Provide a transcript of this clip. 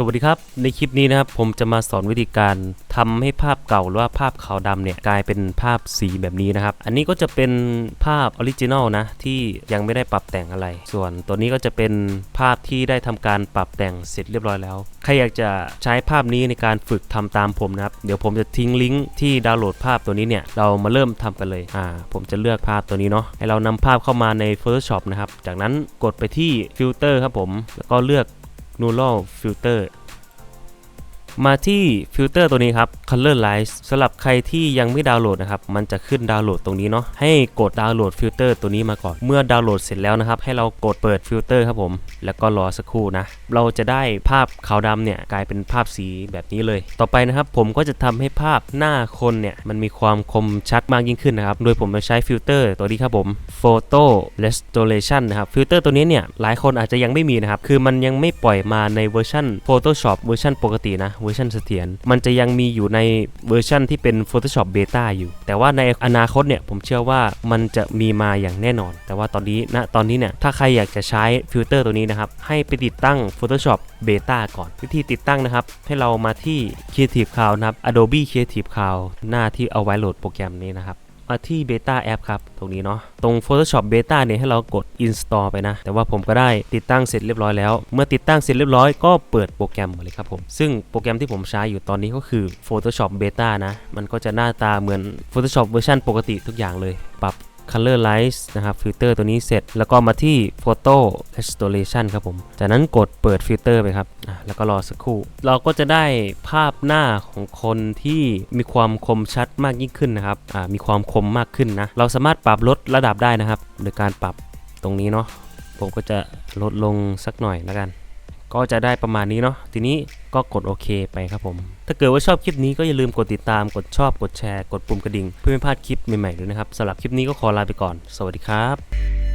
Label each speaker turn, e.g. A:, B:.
A: สวัสดีครับ ในคลิปนี้นะครับผมจะมาสอนวิธีการทำให้ภาพเก่าหรือว่าภาพขาวดำเนี่ยกลายเป็นภาพสีแบบนี้นะครับ อันนี้ก็จะเป็นภาพออริจินอลนะที่ยังไม่ได้ปรับแต่งอะไร ส่วนตัวนี้ก็จะเป็นภาพที่ได้ทำการปรับแต่งเสร็จเรียบร้อยแล้ว ใครอยากจะใช้ภาพนี้ในการฝึกทำตามผมนะครับ เดี๋ยวผมจะทิ้งลิงก์ที่ดาวน์โหลดภาพตัวนี้เนี่ยเรามาเริ่มทำกันเลยอ่าผมจะเลือกภาพตัวนี้เนาะให้เรานำภาพเข้ามาใน Photoshop นะครับ จากนั้นกดไปที่ฟิลเตอร์ครับผมแล้วก็เลือก Neural Filter มาที่ฟิลเตอร์ตัวนี้ครับ Colorize สำหรับใครที่ยังไม่ดาวน์โหลดนะครับ มันจะขึ้นดาวน์โหลดตรงนี้เนาะ ให้กดดาวน์โหลดฟิลเตอร์ตัวนี้มาก่อน เมื่อดาวน์โหลดเสร็จแล้วนะครับ ให้เรากดเปิดฟิลเตอร์ครับผม แล้วก็รอสักครู่นะ เราจะได้ภาพขาวดำเนี่ยกลายเป็นภาพสีแบบนี้เลย ต่อไปนะครับผมก็จะทำให้ภาพหน้าคนเนี่ยมันมีความคมชัดมากยิ่งขึ้นนะครับ โดยผมจะใช้ฟิลเตอร์ตัวนี้ครับผม Photo Restoration นะครับฟิลเตอร์ตัวนี้เนี่ยหลายคนอาจจะยังไม่มีนะครับ คือมันยังไม่ปล่อยมาในเวอร์ชัน Photoshop เวอร์ชันปกตินะเวอร์ชันเสถียรมันจะยังมีอยู่ในเวอร์ชันที่เป็น Photoshop Beta อยู่ แต่ว่าในอนาคตเนี่ยผมเชื่อว่ามันจะมีมาอย่างแน่นอน แต่ว่าตอนนี้ณตอนนี้เนี่ยถ้าใครอยากจะใช้ฟิลเตอร์ตัวนี้นะครับให้ไปติดตั้ง Photoshop Beta ก่อนวิธีติดตั้งนะครับ ให้เรามาที่ Creative Cloud นะครับ Adobe Creative Cloud หน้าที่เอาไว้โหลดโปรแกรมนี้นะครับ มาที่ Beta App ครับ ตรงนี้เนาะตรง Photoshop Beta เนี่ยให้เรากด Install ไปนะ แต่ว่าผมก็ได้ติดตั้งเสร็จเรียบร้อยแล้ว เมื่อติดตั้งเสร็จเรียบร้อยก็เปิดโปรแกรมมาเลยครับผม ซึ่งโปรแกรมที่ผมใช้อยู่ตอนนี้ก็คือ Photoshop Beta นะ มันก็จะหน้าตาเหมือน Photoshop เวอร์ชันปกติทุกอย่างเลย ปรับ Colorize นะครับฟิลเตอร์ตัวนี้เสร็จ แล้วก็มาที่ Photo Restoration ครับผม จากนั้นกดเปิดฟิลเตอร์ไปครับ แล้วก็รอสักครู่ เราก็จะได้ภาพหน้าของคนที่มีความคมชัดมากยิ่งขึ้นนะครับมีความคมมากขึ้นนะ เราสามารถปรับลดระดับได้นะครับ โดยการปรับตรงนี้เนาะ ผมก็จะลดลงสักหน่อยแล้วกัน ก็จะได้ประมาณนี้เนาะทีนี้ก็กดโอเคไปครับผม ถ้าเกิดว่าชอบคลิปนี้ก็อย่าลืมกดติดตามกดชอบกดแชร์ กดปุ่มกระดิ่ง เพื่อไม่พลาดคลิปใหม่ๆด้วยนะครับสำหรับคลิปนี้ก็ขอลาไปก่อน สวัสดีครับ